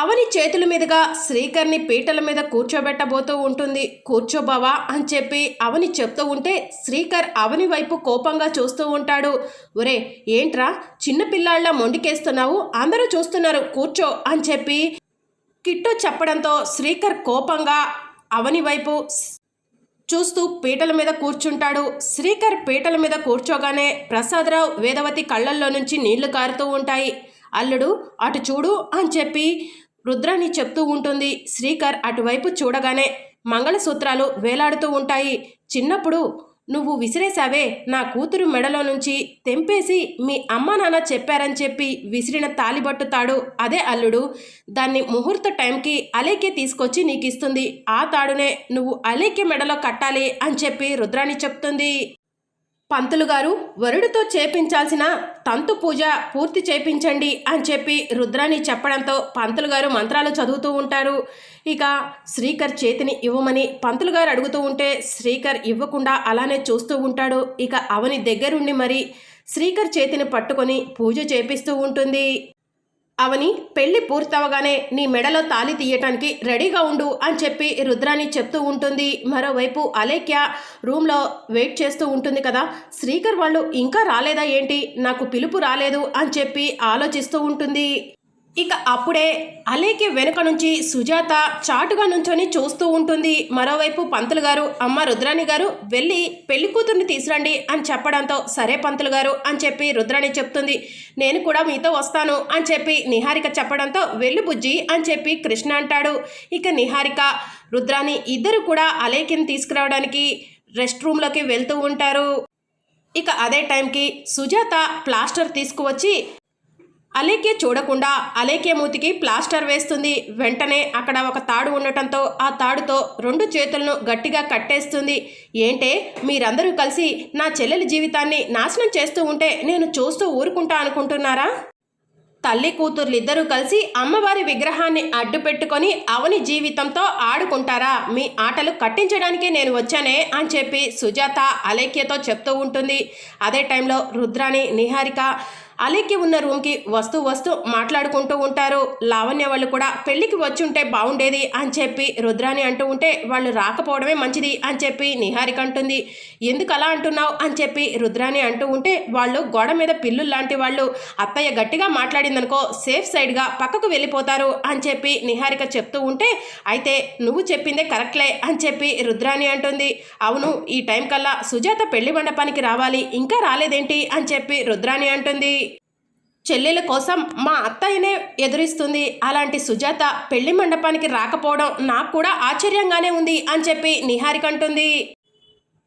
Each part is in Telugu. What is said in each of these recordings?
అవని చేతుల మీదుగా శ్రీకర్ని పీటల మీద కూర్చోబెట్టబోతూ ఉంటుంది. కూర్చోబావా అని చెప్పి అవని చెప్తూ ఉంటే శ్రీకర్ అవని వైపు కోపంగా చూస్తూ ఉంటాడు. ఒరే ఏంట్రా? చిన్నపిల్లాళ్ళ మొండికేస్తున్నావు? అందరూ చూస్తున్నారు. కూర్చో అని చెప్పి కిట్టు చెప్పడంతో శ్రీకర్ కోపంగా అవని వైపు చూస్తూ పీటల మీద కూర్చుంటాడు. శ్రీకర్ పీటల మీద కూర్చోగానే ప్రసాదరావు వేదవతి కళ్ళల్లో నుంచి నీళ్ళు కారుతూ ఉంటాయి. అల్లుడు అటు చూడు అని చెప్పి రుద్రాణి చెప్తూ ఉంటుంది. శ్రీకర్ అటువైపు చూడగానే మంగళసూత్రాలు వేలాడుతూ ఉంటాయి. చిన్నప్పుడు నువ్వు విసిరేశావే నా కూతురు మెడలో నుంచి తెంపేసి మీ అమ్మ నాన్న చెప్పారని చెప్పి విసిరిన తాలిబట్టుతాడు. అదే అల్లుడు దాన్ని ముహూర్త టైంకి అలేకే తీసుకొచ్చి నీకు ఇస్తుంది ఆ తాడునే నువ్వు అలేకే మెడలో కట్టాలి అని చెప్పి రుద్రాణి చెప్తుంది. పంతులు గారు వరుడితో చేపించాల్సిన తంతు పూజ పూర్తి చేపించండి అని చెప్పి రుద్రాని చెప్పడంతో పంతులు గారు మంత్రాలు చదువుతూ ఉంటారు. ఇక శ్రీకర్ చేతిని ఇవ్వమని పంతులు గారు అడుగుతూ ఉంటే శ్రీకర్ ఇవ్వకుండా అలానే చూస్తూ ఉంటాడు. ఇక అవని దగ్గరుండి మరి శ్రీకర్ చేతిని పట్టుకొని పూజ చేపిస్తూ ఉంటుంది. అవని పెళ్ళి పూర్తవగానే నీ మెడలో తాలి తీయటానికి రెడీగా ఉండు అని చెప్పి రుద్రాని చెప్తూ ఉంటుంది. మరోవైపు అలేఖ్య రూమ్లో వెయిట్ చేస్తూ ఉంటుంది కదా. శ్రీకర్ వాళ్ళు ఇంకా రాలేదా ఏంటి? నాకు పిలుపు రాలేదు అని చెప్పి ఆలోచిస్తూ ఉంటుంది. ఇక అప్పుడే అలేకి వెనుక నుంచి సుజాత చాటుగా నుంచొని చూస్తూ ఉంటుంది. మరోవైపు పంతులు గారు అమ్మ రుద్రాణి గారు వెళ్ళి పెళ్ళి కూతుర్ని తీసురండి అని చెప్పడంతో సరే పంతులు గారు అని చెప్పి రుద్రాణి చెప్తుంది. నేను కూడా మీతో వస్తాను అని చెప్పి నిహారిక చెప్పడంతో వెళ్ళి బుజ్జి అని చెప్పి కృష్ణ అంటాడు. ఇక నిహారిక రుద్రాణి ఇద్దరు కూడా అలేకిని తీసుకురావడానికి రెస్ట్ రూమ్లోకి వెళ్తూ ఉంటారు. ఇక అదే టైంకి సుజాత ప్లాస్టర్ తీసుకువచ్చి అలేకే చూడకుండా అలేకే మూతికి ప్లాస్టర్ వేస్తుంది. వెంటనే అక్కడ ఒక తాడు ఉండటంతో ఆ తాడుతో రెండు చేతులను గట్టిగా కట్టేస్తుంది. ఏంటే? మీరందరూ కలిసి నా చెల్లెలి జీవితాన్ని నాశనం చేస్తూ ఉంటే నేను చూస్తూ ఊరుకుంటా అనుకుంటున్నారా? తల్లి కూతుర్లిద్దరూ కలిసి అమ్మవారి విగ్రహాన్ని అడ్డు పెట్టుకొని అవని జీవితంతో ఆడుకుంటారా? మీ ఆటలు కట్టించడానికే నేను వచ్చానే అని చెప్పి సుజాత అలేఖ్యతో చెప్తూ ఉంటుంది. అదే టైంలో రుద్రాని నిహారిక అలీకి ఉన్న రూమ్కి వస్తూ వస్తూ మాట్లాడుకుంటూ ఉంటారు. లావణ్య వాళ్ళు కూడా పెళ్ళికి వచ్చి ఉంటే బాగుండేది అని చెప్పి రుద్రాని అంటూ ఉంటే వాళ్ళు రాకపోవడమే మంచిది అని చెప్పి నిహారిక అంటుంది. ఎందుకు అలా అంటున్నావు అని చెప్పి రుద్రాని అంటూ ఉంటే వాళ్ళు గోడ మీద పిల్లులు లాంటి వాళ్ళు. అత్తయ్య గట్టిగా మాట్లాడిందనుకో సేఫ్ సైడ్గా పక్కకు వెళ్ళిపోతారు అని చెప్పి నిహారిక చెప్తూ ఉంటే అయితే నువ్వు చెప్పిందే కరెక్ట్లే అని చెప్పి రుద్రాని అంటుంది. అవును ఈ టైం కల్లా సుజాత పెళ్ళి మండపానికి రావాలి. ఇంకా రాలేదేంటి? అని చెప్పి రుద్రాని అంటుంది. చెల్లెల కోసం మా అత్తయ్యనే ఎదురిస్తుంది. అలాంటి సుజాత పెళ్ళి మండపానికి రాకపోవడం నాకు కూడా ఆశ్చర్యంగానే ఉంది అని చెప్పి నిహారిక అంటుంది.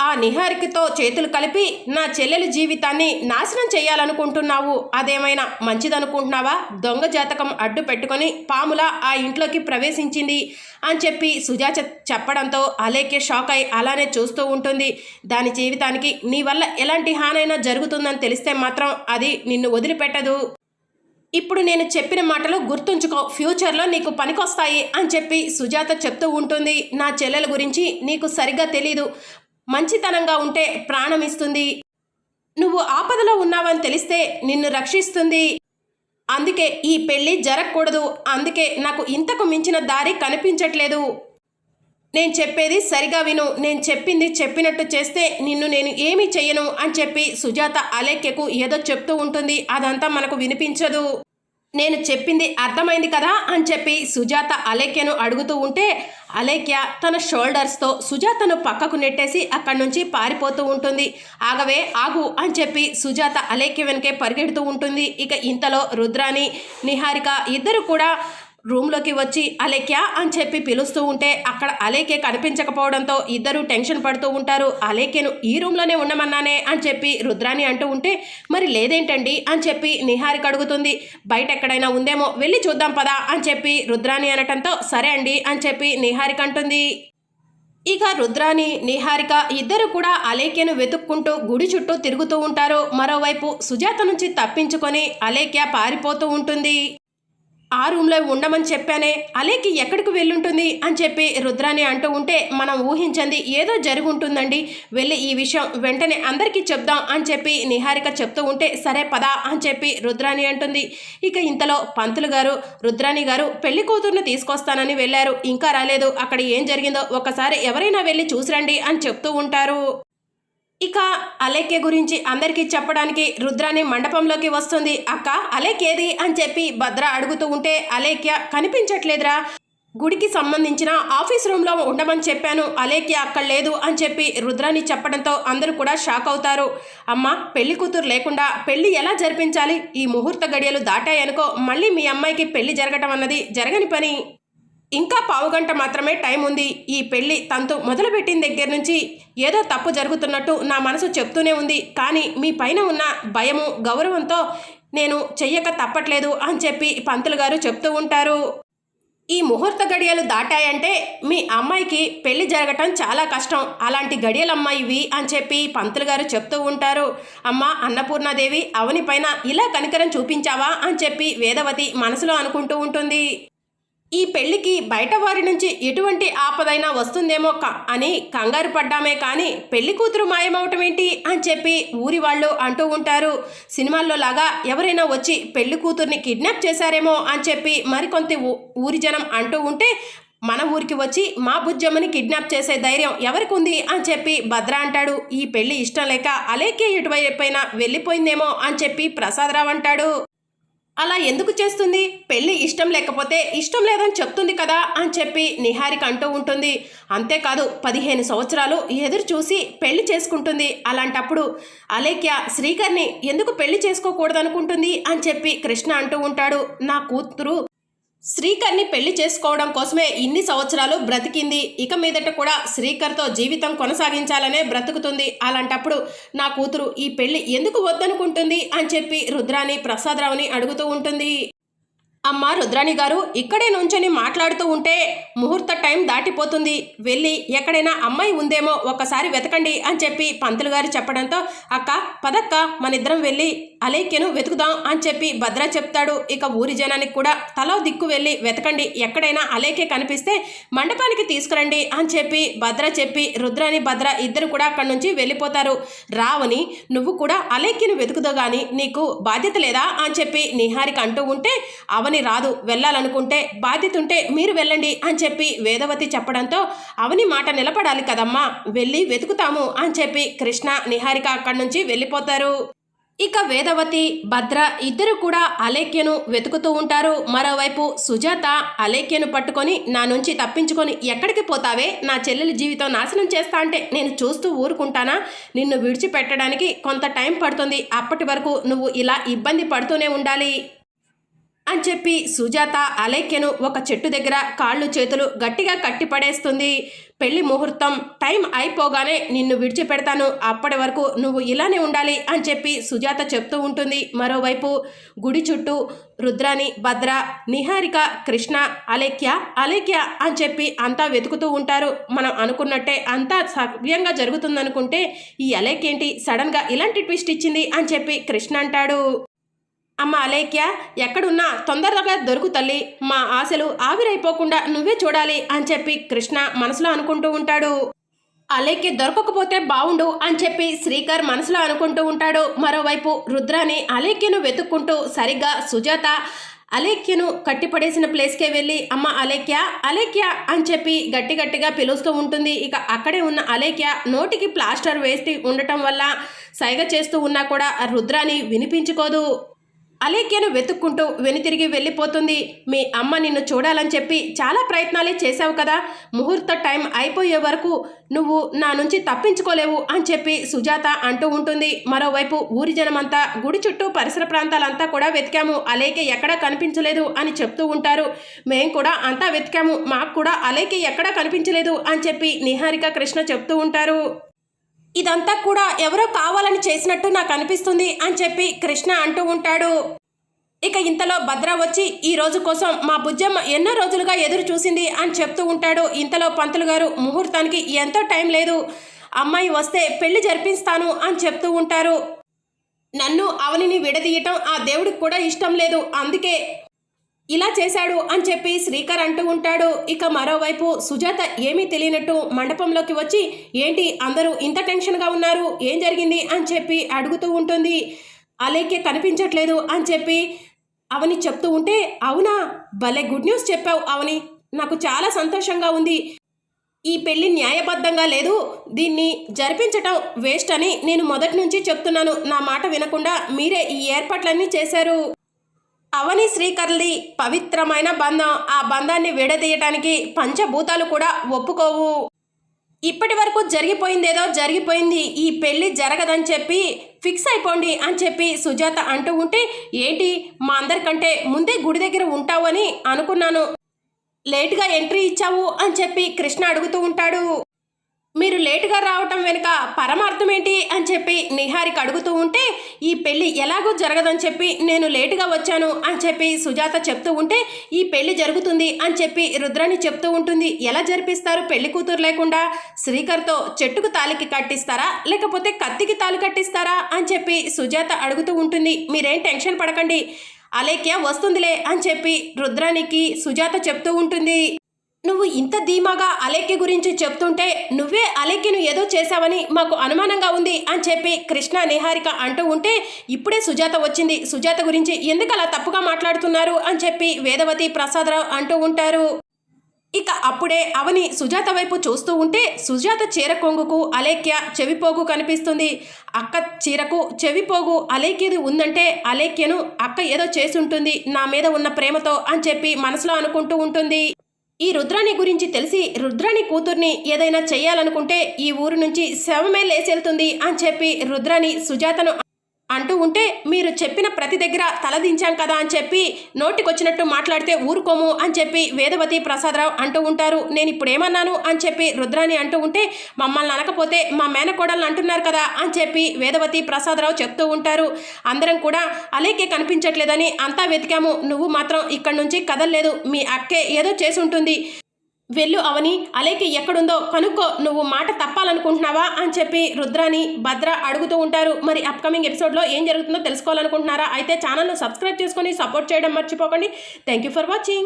ఆ నిహారికతో చేతులు కలిపి నా చెల్లెలి జీవితాన్ని నాశనం చేయాలనుకుంటున్నావు. అదేమైనా మంచిదనుకుంటున్నావా? దొంగ జాతకం అడ్డు పెట్టుకొని పాముల ఆ ఇంట్లోకి ప్రవేశించింది అని చెప్పి సుజాత చెప్పడంతో అలేకే షాక్ అయి అలానే చూస్తూ ఉంటుంది. దాని జీవితానికి నీ వల్ల ఎలాంటి హానైనా జరుగుతుందని తెలిస్తే మాత్రం అది నిన్ను వదిలిపెట్టదు. ఇప్పుడు నేను చెప్పిన మాటలు గుర్తుంచుకో ఫ్యూచర్లో నీకు పనికొస్తాయి అని చెప్పి సుజాత చెప్తూ ఉంటుంది. నా చెల్లెల గురించి నీకు సరిగ్గా తెలీదు. మంచితనంగా ఉంటే ప్రాణం ఇస్తుంది నువ్వు ఆపదలో ఉన్నావని తెలిస్తే నిన్ను రక్షిస్తుంది. అందుకే ఈ పెళ్ళి జరగకూడదు. అందుకే నాకు ఇంతకు మించిన దారి కనిపించట్లేదు. నేను చెప్పేది సరిగా విను. నేను చెప్పింది చెప్పినట్టు చేస్తే నిన్ను నేను ఏమీ చెయ్యను అని చెప్పి సుజాత అలేఖ్యకు ఏదో చెప్తూ ఉంటుంది. అదంతా మనకు వినిపించదు. నేను చెప్పింది అర్థమైంది కదా అని చెప్పి సుజాత అలేఖ్యను అడుగుతూ ఉంటే అలేఖ్య తన షోల్డర్స్తో సుజాతను పక్కకు నెట్టేసి అక్కడి నుంచి పారిపోతూ ఉంటుంది. ఆగవే ఆగు అని చెప్పి సుజాత అలేఖ్య వెనకే పరిగెడుతూ ఉంటుంది. ఇక ఇంతలో రుద్రాని నిహారిక ఇద్దరు కూడా రూమ్లోకి వచ్చి అలేఖ్య అని చెప్పి పిలుస్తూ ఉంటే అక్కడ అలేఖ్య కనిపించకపోవడంతో ఇద్దరు టెన్షన్ పడుతూ ఉంటారు. అలేఖ్యను ఈ రూమ్లోనే ఉండమన్నానే అని చెప్పి రుద్రాని అంటూ ఉంటే మరి లేదేంటండి? అని చెప్పి నిహారిక అడుగుతుంది. బయట ఎక్కడైనా ఉందేమో వెళ్ళి చూద్దాం పదా అని చెప్పి రుద్రాని అనటంతో సరే అండి అని చెప్పి నిహారిక అంటుంది. ఇక రుద్రాని నిహారిక ఇద్దరు కూడా అలేఖ్యను వెతుక్కుంటూ గుడి చుట్టూ తిరుగుతూ ఉంటారు. మరోవైపు సుజాత నుంచి తప్పించుకొని అలేఖ్య పారిపోతూ ఉంటుంది. ఆ రూమ్లో ఉండమని చెప్పానే అలేకి ఎక్కడికి వెళ్ళుంటుంది? అని చెప్పి రుద్రాని అంటూ ఉంటే మనం ఊహించండి ఏదో జరుగుంటుందండి. వెళ్ళి ఈ విషయం వెంటనే అందరికీ చెప్దాం అని చెప్పి నిహారిక చెప్తూ ఉంటే సరే పదా అని చెప్పి రుద్రాని అంటుంది. ఇక ఇంతలో పంతులు గారు రుద్రాని గారు పెళ్ళి కూతుర్ని తీసుకొస్తానని వెళ్ళారు. ఇంకా రాలేదు. అక్కడ ఏం జరిగిందో ఒకసారి ఎవరైనా వెళ్ళి చూసిరండి అని చెప్తూ ఉంటారు. ఇక అలేఖ్య గురించి అందరికీ చెప్పడానికి రుద్రాని మండపంలోకి వస్తుంది. అక్క అలేఖ్యేది అని చెప్పి భద్ర అడుగుతూ ఉంటే అలేఖ్య కనిపించట్లేదురా. గుడికి సంబంధించిన ఆఫీస్ రూమ్లో ఉండమని చెప్పాను. అలేఖ్య అక్కడ లేదు అని చెప్పి రుద్రాని చెప్పడంతో అందరూ కూడా షాక్ అవుతారు. అమ్మ పెళ్ళి కూతురు లేకుండా పెళ్ళి ఎలా జరిపించాలి? ఈ ముహూర్త గడియలు దాటాయనుకో మళ్ళీ మీ అమ్మాయికి పెళ్ళి జరగటం అన్నది జరగని పని. ఇంకా పావుగంట మాత్రమే టైం ఉంది. ఈ పెళ్ళి తంతు మొదలుపెట్టిన దగ్గర నుంచి ఏదో తప్పు జరుగుతున్నట్టు నా మనసు చెప్తూనే ఉంది. కానీ మీ పైన ఉన్న భయము గౌరవంతో నేను చెయ్యక తప్పట్లేదు అని చెప్పి పంతులు గారు చెప్తూ ఉంటారు. ఈ ముహూర్త గడియలు దాటాయంటే మీ అమ్మాయికి పెళ్ళి జరగటం చాలా కష్టం. అలాంటి గడియలమ్మ అమ్మాయివి అని చెప్పి పంతులు గారు చెప్తూ ఉంటారు. అమ్మ అన్నపూర్ణాదేవి అవని పైన ఇలా కనికరం చూపించావా అని చెప్పి వేదవతి మనసులో అనుకుంటూ ఉంటుంది. ఈ పెళ్ళికి బయట వారి నుంచి ఎటువంటి ఆపదైనా వస్తుందేమో క అని కంగారు పడ్డామే కానీ పెళ్ళి కూతురు మాయమవటం ఏంటి అని చెప్పి ఊరి వాళ్ళు అంటూ ఉంటారు. సినిమాల్లో లాగా ఎవరైనా వచ్చి పెళ్ళి కూతుర్ని కిడ్నాప్ చేశారేమో అని చెప్పి మరికొంత ఊ- ఊరి జనం అంటూ ఉంటే మన ఊరికి వచ్చి మా బుజ్జమ్మని కిడ్నాప్ చేసే ధైర్యం ఎవరికి ఉంది అని చెప్పి భద్ర అంటాడు. ఈ పెళ్ళి ఇష్టం లేక అలేకే ఎటువైపైనా వెళ్ళిపోయిందేమో అని చెప్పి ప్రసాదరావు అంటాడు. అలా ఎందుకు చేస్తుంది? పెళ్ళి ఇష్టం లేకపోతే ఇష్టం లేదని చెప్తుంది కదా అని చెప్పి నిహారిక అంటూ ఉంటుంది. అంతేకాదు పదిహేను సంవత్సరాలు ఎదురు చూసి పెళ్ళి చేసుకుంటుంది. అలాంటప్పుడు అలేఖ్య శ్రీకర్ని ఎందుకు పెళ్ళి చేసుకోకూడదనుకుంటుంది అని చెప్పి కృష్ణ అంటూ ఉంటాడు. నా కూతురు శ్రీకర్ని పెళ్ళి చేసుకోవడం కోసమే ఇన్ని సంవత్సరాలు బ్రతికింది. ఇక మీదట కూడా శ్రీకర్తో జీవితం కొనసాగించాలనే బ్రతుకుతుంది. అలాంటప్పుడు నా కూతురు ఈ పెళ్ళి ఎందుకు వద్దనుకుంటుంది? అని చెప్పి రుద్రాని ప్రసాదరావుని అడుగుతూ ఉంటుంది. అమ్మ రుద్రాణి గారు ఇక్కడే నుంచొని మాట్లాడుతూ ఉంటే ముహూర్త టైం దాటిపోతుంది. వెళ్ళి ఎక్కడైనా అమ్మాయి ఉందేమో ఒకసారి వెతకండి అని చెప్పి పంతులు గారు చెప్పడంతో అక్క పదక్క మనిద్దరం వెళ్ళి అలైక్యను వెతుకుదాం అని చెప్పి భద్ర చెప్తాడు. ఇక ఊరి జనానికి కూడా తలో దిక్కు వెళ్ళి వెతకండి. ఎక్కడైనా అలేఖ్య కనిపిస్తే మండపానికి తీసుకురండి అని చెప్పి భద్ర చెప్పి రుద్రాని భద్ర ఇద్దరు కూడా అక్కడి నుంచి వెళ్ళిపోతారు. రావని నువ్వు కూడా అలైక్యను వెతుకుదో గాని నీకు బాధ్యత లేదా అని చెప్పి నిహారిక అంటూ ఉంటే అవని రాదు. వెళ్ళాలనుకుంటే బాధ్యత ఉంటే మీరు వెళ్ళండి అని చెప్పి వేదవతి చెప్పడంతో అవని మాట నిలబడాలి కదమ్మా. వెళ్ళి వెతుకుతాము అని చెప్పి కృష్ణ నిహారిక అక్కడి నుంచి వెళ్ళిపోతారు. ఇక వేదవతి భద్ర ఇద్దరు కూడా అలేఖ్యను వెతుకుతూ ఉంటారు. మరోవైపు సుజాత అలేఖ్యను పట్టుకొని నా నుంచి తప్పించుకొని ఎక్కడికి పోతావే? నా చెల్లెలి జీవితం నాశనం చేస్తా అంటే నేను చూస్తూ ఊరుకుంటానా? నిన్ను విడిచిపెట్టడానికి కొంత టైం పడుతుంది. అప్పటి వరకు నువ్వు ఇలా ఇబ్బంది పడుతూనే ఉండాలి. అని చెప్పి సుజాత అలైక్యను ఒక చెట్టు దగ్గర కాళ్ళు చేతులు గట్టిగా కట్టిపడేస్తుంది. పెళ్ళి ముహూర్తం టైం అయిపోగానే నిన్ను విడిచిపెడతాను. అప్పటి వరకు నువ్వు ఇలానే ఉండాలి అని చెప్పి సుజాత చెప్తూ ఉంటుంది. మరోవైపు గుడి చుట్టూ రుద్రాని భద్ర నిహారిక కృష్ణ అలేఖ్య అలేఖ్య అని చెప్పి అంతా వెతుకుతూ ఉంటారు. మనం అనుకున్నట్టే అంతా సవ్యంగా జరుగుతుందనుకుంటే ఈ అలేఖ్య ఏంటి? సడన్గా ఇలాంటి ట్విస్ట్ ఇచ్చింది అని చెప్పి కృష్ణ అంటాడు. అమ్మ అలేఖ్య ఎక్కడున్నా తొందరగా దొరుకు తల్లి. మా ఆశలు ఆవిరైపోకుండా నువ్వే చూడాలి అని చెప్పి కృష్ణ మనసులో అనుకుంటూ ఉంటాడు. అలేఖ్య దొరకకపోతే బావుండు అని చెప్పి శ్రీకర్ మనసులో అనుకుంటూ ఉంటాడు. మరోవైపు రుద్రాని అలేఖ్యను వెతుక్కుంటూ సరిగ్గా సుజాత అలేఖ్యను కట్టిపడేసిన ప్లేస్కే వెళ్ళి అమ్మ అలేఖ్య అలేఖ్య అని చెప్పి గట్టి గట్టిగా పిలుస్తూ ఉంటుంది. ఇక అక్కడే ఉన్న అలేఖ్య నోటికి ప్లాస్టర్ వేసి ఉండటం వల్ల సైగ చేస్తూ ఉన్నా కూడా ఆ రుద్రాని వినిపించుకోదు. అలేఖ్యను వెతుక్కుంటూ వెనుతిరిగి వెళ్ళిపోతుంది. మీ అమ్మ నిన్ను చూడాలని చెప్పి చాలా ప్రయత్నాలే చేశావు కదా. ముహూర్త టైం అయిపోయే వరకు నువ్వు నా నుంచి తప్పించుకోలేవు అని చెప్పి సుజాత అంటూ ఉంటుంది. మరోవైపు ఊరి జనమంతా గుడి చుట్టూ పరిసర ప్రాంతాలంతా కూడా వెతికాము. అలేఖ్య ఎక్కడా కనిపించలేదు అని చెప్తూ ఉంటారు. మేము కూడా అంతా వెతికాము. మాకు కూడా అలేఖ్య ఎక్కడా కనిపించలేదు అని చెప్పి నిహారిక కృష్ణ చెప్తూ ఉంటారు. ఇదంతా కూడా ఎవరో కావాలని చేసినట్టు నాకు అనిపిస్తుంది అని చెప్పి కృష్ణ అంటూ ఉంటాడు. ఇక ఇంతలో భద్ర వచ్చి ఈ రోజు కోసం మా బుజ్జమ్మ ఎన్నో రోజులుగా ఎదురు చూసింది అని చెప్తూ ఉంటాడు. ఇంతలో పంతులు గారు ముహూర్తానికి ఎంతో టైం లేదు. అమ్మాయి వస్తే పెళ్ళి జరిపిస్తాను అని చెప్తూ ఉంటారు. నన్ను అవనిని విడదీయటం ఆ దేవుడికి కూడా ఇష్టం లేదు. అందుకే ఇలా చేశాడు అని చెప్పి శ్రీకర్ అంటూ ఉంటాడు. ఇక మరోవైపు సుజాత ఏమీ తెలియనట్టు మండపంలోకి వచ్చి ఏంటి అందరూ ఇంత టెన్షన్గా ఉన్నారు? ఏం జరిగింది? అని చెప్పి అడుగుతూ ఉంటుంది. అలేకే కనిపించట్లేదు అని చెప్పి అవని చెప్తూ ఉంటే అవునా? భలే గుడ్ న్యూస్ చెప్పావు అవని. నాకు చాలా సంతోషంగా ఉంది. ఈ పెళ్ళి న్యాయబద్ధంగా లేదు. దీన్ని జరిపించటం వేస్ట్ అని నేను మొదటి నుంచి చెప్తున్నాను. నా మాట వినకుండా మీరే ఈ ఏర్పాట్లన్నీ చేశారు. అవని శ్రీకర్ది పవిత్రమైన బంధం ఆ బంధాన్ని విడదీయటానికి పంచభూతాలు కూడా ఒప్పుకోవు. ఇప్పటి వరకు జరిగిపోయిందేదో జరిగిపోయింది ఈ పెళ్ళి జరగదని చెప్పి ఫిక్స్ అయిపోండి అని చెప్పి సుజాత అంటూ ఉంటే ఏంటి? మా అందరికంటే ముందే గుడి దగ్గర ఉంటావు అని అనుకున్నాను. లేటుగా ఎంట్రీ ఇచ్చావు అని చెప్పి కృష్ణ అడుగుతూ ఉంటాడు. మీరు లేటుగా రావటం వెనుక పరమార్థం ఏంటి అని చెప్పి నిహారిక అడుగుతూ ఉంటే ఈ పెళ్ళి ఎలాగో జరగదని చెప్పి నేను లేటుగా వచ్చాను అని చెప్పి సుజాత చెప్తూ ఉంటే ఈ పెళ్ళి జరుగుతుంది అని చెప్పి రుద్రాణి చెప్తూ ఉంటుంది. ఎలా జరిపిస్తారు? పెళ్ళి కూతురు లేకుండా శ్రీకర్తో చెట్టుకు తాలికి కట్టిస్తారా? లేకపోతే కత్తికి తాలి కట్టిస్తారా? అని చెప్పి సుజాత అడుగుతూ ఉంటుంది. మీరేం టెన్షన్ పడకండి. అలేఖ్య వస్తుందిలే అని చెప్పి రుద్రానికి సుజాత చెప్తూ ఉంటుంది. నువ్వు ఇంత ధీమాగా అలేఖ్య గురించి చెప్తుంటే నువ్వే అలేఖ్యను ఏదో చేశావని మాకు అనుమానంగా ఉంది అని చెప్పి కృష్ణ నిహారిక అంటూ ఉంటే ఇప్పుడే సుజాత వచ్చింది. సుజాత గురించి ఎందుకు అలా తప్పుగా మాట్లాడుతున్నారు అని చెప్పి వేదవతి ప్రసాదరావు అంటూ ఉంటారు. ఇక అప్పుడే అవని సుజాత వైపు చూస్తూ ఉంటే సుజాత చీర కొంగుకు అలేఖ్య చెవిపోగు కనిపిస్తుంది. అక్క చీరకు చెవిపోగు అలేఖ్యది ఉందంటే అలేఖ్యను అక్క ఏదో చేసి ఉంటుంది నా మీద ఉన్న ప్రేమతో అని చెప్పి మనసులో అనుకుంటూ ఉంటుంది. ఈ రుద్రాణి గురించి తెలిసి రుద్రాణి కూతుర్ని ఏదైనా చేయాలనుకుంటే ఈ ఊరు నుంచి శవమే లేచెళ్తుంది అని చెప్పి రుద్రాణి సుజాతను అంటూ ఉంటే మీరు చెప్పిన ప్రతి దగ్గర తలదించాం కదా అని చెప్పి నోటికొచ్చినట్టు మాట్లాడితే ఊరుకోము అని చెప్పి వేదవతి ప్రసాదరావు అంటూ ఉంటారు. నేను ఇప్పుడు ఏమన్నాను అని చెప్పి రుద్రాని అంటూ ఉంటే మమ్మల్ని అనకపోతే మా మేనకోడల్ని అంటున్నారు కదా అని చెప్పి వేదవతి ప్రసాదరావు చెప్తూ ఉంటారు. అందరం కూడా అలేకే కనిపించట్లేదని అంతా వెతికాము. నువ్వు మాత్రం ఇక్కడి నుంచి కదలలేదు. మీ అక్కే ఏదో చేసి ఉంటుంది. వెళ్ళు అవని అలేకి ఎక్కడుందో కనుక్కో నువ్వు మాట తప్పాలనుకుంటున్నావా అని చెప్పి రుద్రాని భద్ర అడుగుతూ ఉంటారు. మరి అప్కమింగ్ ఎపిసోడ్లో ఏం జరుగుతుందో తెలుసుకోవాలనుకుంటున్నారా? అయితే ఛానల్ను సబ్స్క్రైబ్ చేసుకొని సపోర్ట్ చేయడం మర్చిపోకండి. Thank you for watching